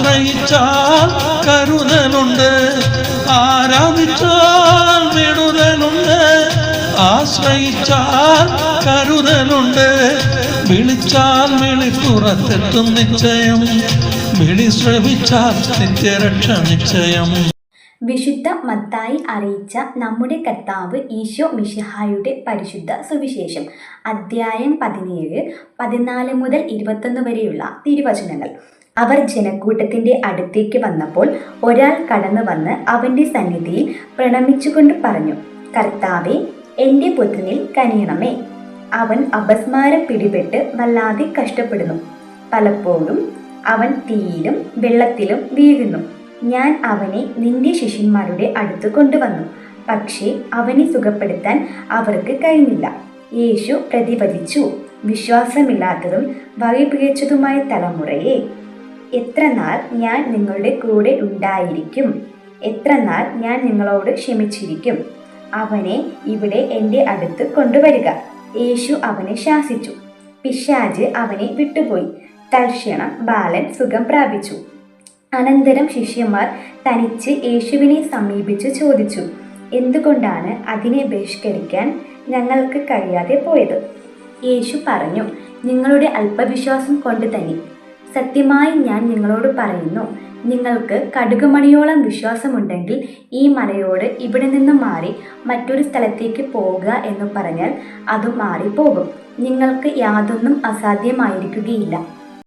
ആശ്രയിച്ചാൽ കരുതലുണ്ട് ആരാധിച്ചാൽ വിടുതലുണ്ട് ആശ്രയിച്ചാൽ കരുതലുണ്ട്. വിളിച്ചാൽ വിളിപ്പുറത്തെത്തും നിശ്ചയം വിളി ശ്രവിച്ചാൽ നിത്യരക്ഷ നിശ്ചയം. വിശുദ്ധ മത്തായി അറിയിച്ച നമ്മുടെ കർത്താവ് ഈശോ മിഷിഹായുടെ പരിശുദ്ധ സുവിശേഷം അദ്ധ്യായം പതിനേഴ് പതിനാല് മുതൽ ഇരുപത്തൊന്ന് വരെയുള്ള തിരുവചനങ്ങൾ. അവർ ജനക്കൂട്ടത്തിന്റെ അടുത്തേക്ക് വന്നപ്പോൾ ഒരാൾ കടന്നു വന്ന് അവന്റെ സന്നിധിയിൽ പ്രണമിച്ചുകൊണ്ട് പറഞ്ഞു കർത്താവെ എന്റെ പുത്രനിൽ കനിയണമേ. അവൻ അപസ്മാരം പിടിപെട്ട് വല്ലാതെ കഷ്ടപ്പെടുന്നു. പലപ്പോഴും അവൻ തീയിലും വെള്ളത്തിലും വീഴുന്നു. ഞാൻ അവനെ നിന്റെ ശിഷ്യന്മാരുടെ അടുത്ത് കൊണ്ടുവന്നു. പക്ഷേ അവനെ സുഖപ്പെടുത്താൻ അവർക്ക് കഴിഞ്ഞില്ല. യേശു പ്രതിപദിച്ചു വിശ്വാസമില്ലാത്തതും വഴിപിഴച്ചതുമായ തലമുറയെ എത്ര നാൾ ഞാൻ നിങ്ങളുടെ കൂടെ ഉണ്ടായിരിക്കും? എത്ര നാൾ ഞാൻ നിങ്ങളോട് ക്ഷമിച്ചിരിക്കും? അവനെ ഇവിടെ എന്റെ അടുത്ത് കൊണ്ടുവരിക. യേശു അവനെ ശാസിച്ചു. പിശാജ് അവനെ വിട്ടുപോയി. തൽക്ഷണം ബാലൻ സുഖം പ്രാപിച്ചു. അനന്തരം ശിഷ്യന്മാർ തനിച്ച് യേശുവിനെ സമീപിച്ചു ചോദിച്ചു എന്തുകൊണ്ടാണ് അതിനെ ബഹിഷ്കരിക്കാൻ ഞങ്ങൾക്ക് കഴിയാതെ പോയത്? യേശു പറഞ്ഞു നിങ്ങളുടെ അല്പവിശ്വാസം കൊണ്ട് തന്നെ. സത്യമായി ഞാൻ നിങ്ങളോട് പറയുന്നു. നിങ്ങൾക്ക് കടുകുമണിയോളം വിശ്വാസമുണ്ടെങ്കിൽ ഈ മലയോട് ഇവിടെ നിന്ന് മാറി മറ്റൊരു സ്ഥലത്തേക്ക് പോവുക എന്ന് പറഞ്ഞാൽ അത് മാറിപ്പോകും. നിങ്ങൾക്ക് യാതൊന്നും അസാധ്യമായിരിക്കുകയില്ല.